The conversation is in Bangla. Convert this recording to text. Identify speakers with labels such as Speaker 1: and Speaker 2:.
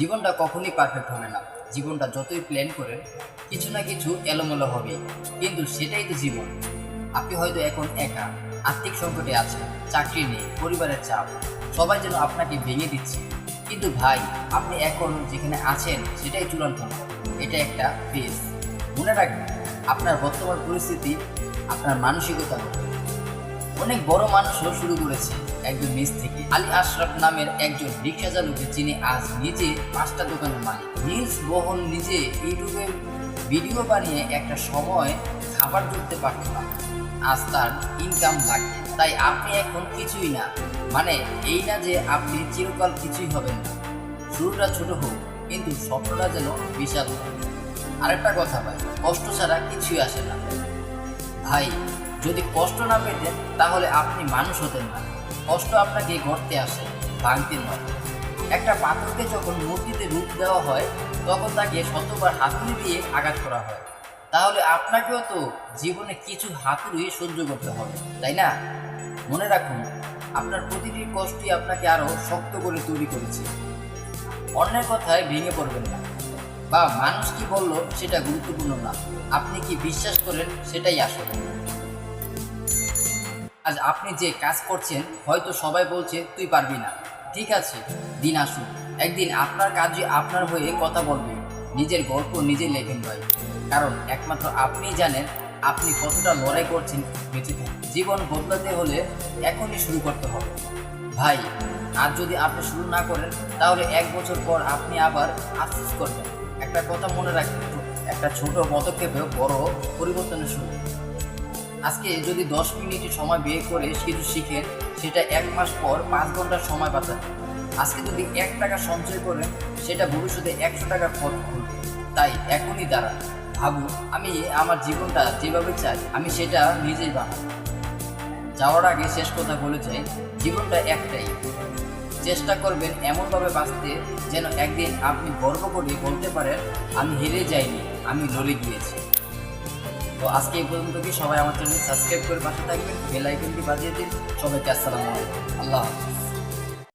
Speaker 1: জীবনটা কখনই পারফেক্ট হবে না। জীবনটা যতই প্ল্যান করেন, কিছু না কিছু এলোমেলো হবে কিন্তু সেটাই তো জীবন। আপনি হয়তো এখন একা, আর্থিক সংকটে আছেন, চাকরি নেই, পরিবারের চাপ, সবাই যেন আপনাকে ভেঙে দিচ্ছে। কিন্তু ভাই, আপনি এখন যেখানে আছেন, সেটাই চূড়ান্ত এটা একটা ফেস মনে রাখবেন, আপনার বর্তমান পরিস্থিতি আপনার মানসিকতা অনেক বড় মানুষও শুরু করেছে। একজন নিজ থেকে আলী আশরাফ নামের একজন রিক্সা চালককে যিনি আজ নিজে পাঁচটা দোকানের মালিক। রিলস বহন নিজে ইউটিউবে ভিডিও বানিয়ে একটা সময় খাবার জুটতে পারত না। আজ তার ইনকাম লাগে তাই আপনি এখন কিছুই না। মানে এই না যে আপনি চিরকাল কিছুই হবেন না। শুরুটা ছোট হোক, কিন্তু স্বপ্নটা যেন বিশাল আরেকটা কথা ভাই, কষ্ট ছাড়া কিছুই আসে না। ভাই, যদি কষ্ট না পেতেন, তাহলে আপনি মানুষ হতেন না। কষ্ট আপনাকে গড়তে আসে ভাঙতে নয় একটা পাথরকে যখন মূর্তিতে রূপ দেওয়া হয়, তখন তাকে শতবার হাতুড়ি দিয়ে আঘাত করা হয়। তাহলে আপনাকেও তো জীবনে কিছু হাতুড়ি সহ্য করতে হবে, তাই না? মনে রাখুন, আপনার প্রতিটি কষ্টই আপনাকে আরও শক্ত করে তৈরি করেছে। অন্যের কথায় ভেঙে পড়বেন না। বা মানুষ কি বলল সেটা গুরুত্বপূর্ণ না। আপনি কি বিশ্বাস করেন সেটাই আসল। আজ আপনি যে কাজ করছেন, হয়তো সবাই বলছে, তুই পারবি না। ঠিক আছে, দিন আসুন একদিন আপনার কাজে আপনার হয়ে কথা বলবে। নিজের গল্প নিজে লেখেন ভাই। কারণ একমাত্র আপনি জানেন আপনি কতটা লড়াই করছেন বেঁচে জীবন বদলাতে হলে এখনই শুরু করতে হবে। ভাই আর যদি আপনি শুরু না করেন, তাহলে এক বছর পর আপনি আবার আফসোস করবেন। একটা কথা মনে রাখবেন, একটা ছোট পদক্ষেপেও বড় পরিবর্তনের শুরু আজকে যদি দশ মিনিট সময় বের করে কিছু শিখেন সেটা এক মাস পর পাঁচ ঘণ্টার সময় বাঁচাবে আজকে যদি এক টাকা সঞ্চয় করেন, সেটা ভবিষ্যতে একশো টাকা খরচ খুলবে তাই এখনই দাঁড়া ভাবুন, আমি আমার জীবনটা যেভাবে চাই, আমি সেটা নিজেই বানাবো। যাওয়ার আগে শেষ কথা বলে চাই জীবনটা একটাই। চেষ্টা করবেন এমনভাবে বাঁচতে যেন একদিন আপনি গর্ব করে বলতে পারেন, আমি হেরে যাইনি, আমি লড়ে গিয়েছি। তো আজকে এই পর্যন্ত কি সবাই আমার চ্যানেল সাবস্ক্রাইব করে পাশে থাকবেন? বেল আইকনটি বাজিয়ে দিন। সবাইকে আসসালামু আলাইকুম। আল্লাহ হাফিজ।